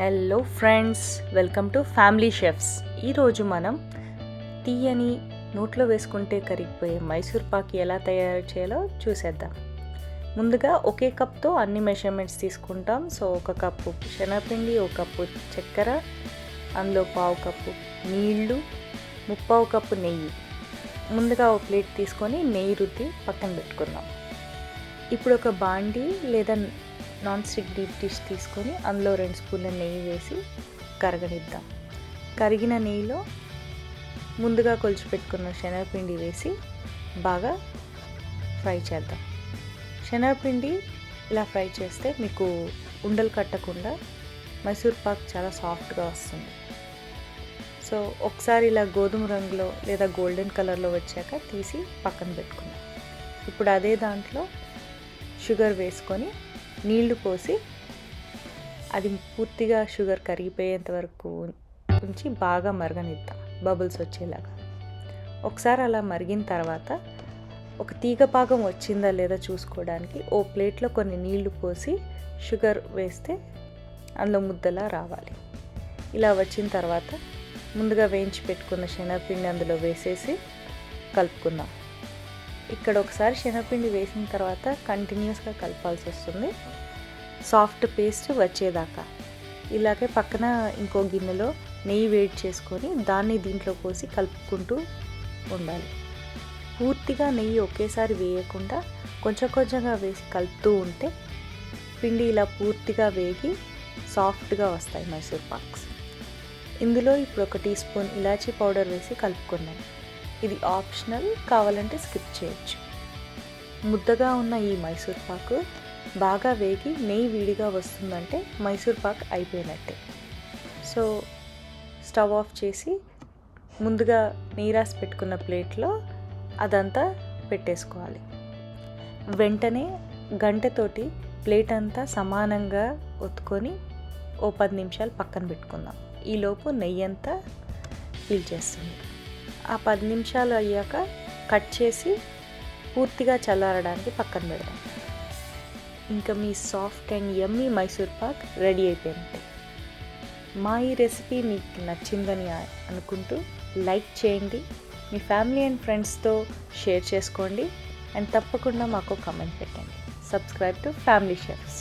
Hello friends welcome to family chefs ఈరోజు మనం తీయని నోట్లో వేసుకుంటే కరిగిపోయే మైసూర్ పాక్ ఎలా తయారు చేయాలో చూసేద్దాం. ముందుగా ఒకే కప్తో అన్ని మెషర్మెంట్స్ తీసుకుంటాం. సో ఒక కప్పు శనగపిండి ఒక కప్పు చక్కెర అందులో పావు కప్పు నీళ్ళు ముప్పావు కప్పు నెయ్యి. ముందుగా ఒక ప్లేట్ తీసుకొని నెయ్యి రుద్ది పక్కన పెట్టుకుందాం. ఇప్పుడు ఒక బాండి లేదా నాన్ స్టిక్ డీప్ డిష్ తీసుకొని అందులో రెండు స్పూన్ల నెయ్యి వేసి కరగనిద్దాం. కరిగిన నెయ్యిలో ముందుగా కొలిచిపెట్టుకున్న శనగపిండి వేసి బాగా ఫ్రై చేద్దాం. శనగపిండి ఇలా ఫ్రై చేస్తే మీకు ఉండలు కట్టకుండా మైసూర్ పాక్ చాలా సాఫ్ట్గా వస్తుంది. సో ఒకసారి ఇలా గోధుమ రంగులో లేదా గోల్డెన్ కలర్లో వచ్చాక తీసి పక్కన పెట్టుకుందాం. ఇప్పుడు అదే దాంట్లో షుగర్ వేసుకొని నీళ్ళు పోసి అది పూర్తిగా షుగర్ కరిగిపోయేంత వరకు ఉంచి బాగా మరగనిద్దాం బబుల్స్ వచ్చేలాగా. ఒకసారి అలా మరిగిన తర్వాత ఒక తీగ పాకం వచ్చిందా లేదా చూసుకోవడానికి ఓ ప్లేట్లో కొన్ని నీళ్ళు పోసి షుగర్ వేస్తే అందులో ముద్దలా రావాలి. ఇలా వచ్చిన తర్వాత ముందుగా వేయించి పెట్టుకున్న శనగపిండి అందులో వేసేసి కలుపుకుందాం. ఇక్కడ ఒకసారి శనగపిండి వేసిన తర్వాత కంటిన్యూస్గా కలపాల్సి వస్తుంది. సాఫ్ట్ పేస్ట్ వచ్చేదాకా. ఇలాగే పక్కన ఇంకో గిన్నెలో నెయ్యి వేడి చేసుకొని దాన్ని దీంట్లో పోసి కలుపుకుంటూ ఉండాలి. పూర్తిగా నెయ్యి ఒకేసారి వేయకుండా కొంచెం కొంచెంగా వేసి కలుపుతూ ఉంటే పిండి ఇలా పూర్తిగా వేగి సాఫ్ట్గా వస్తాయి మైసూర్ పాక్స్. ఇందులో ఇప్పుడు ఒక టీ స్పూన్ ఇలాచీ పౌడర్ వేసి కలుపుకున్నాం ఇది ఆప్షనల్ కావాలంటే స్కిప్ చేయొచ్చు. ముద్దగా ఉన్న ఈ మైసూర్ పాకు బాగా వేగి నెయ్యి విడిగా వస్తుందంటే మైసూర్ పాక్ అయిపోయినట్టే. సో స్టవ్ ఆఫ్ చేసి ముందుగా నెయ్యి రాసి పెట్టుకున్న ప్లేట్లో అదంతా పెట్టేసుకోవాలి. వెంటనే గంటతోటి ప్లేట్ అంతా సమానంగా ఒత్తుకొని ఓ పది నిమిషాలు పక్కన పెట్టుకుందాం. ఈలోపు నెయ్యి అంతా పీల్చేస్తుంది ఆ పది నిమిషాలు అయ్యాక కట్ చేసి పూర్తిగా చల్లారడానికి పక్కన పెడదాం. ఇంకా మీ soft and yummy Mysore pak ready అయిపోయింది. మా ఈ రెసిపీ మీకు నచ్చిందని అనుకుంటూ లైక్ చేయండి. మీ ఫ్యామిలీ అండ్ ఫ్రెండ్స్తో షేర్ చేసుకోండి. అండ్ తప్పకుండా మాకు కమెంట్ పెట్టండి. Subscribe to family chefs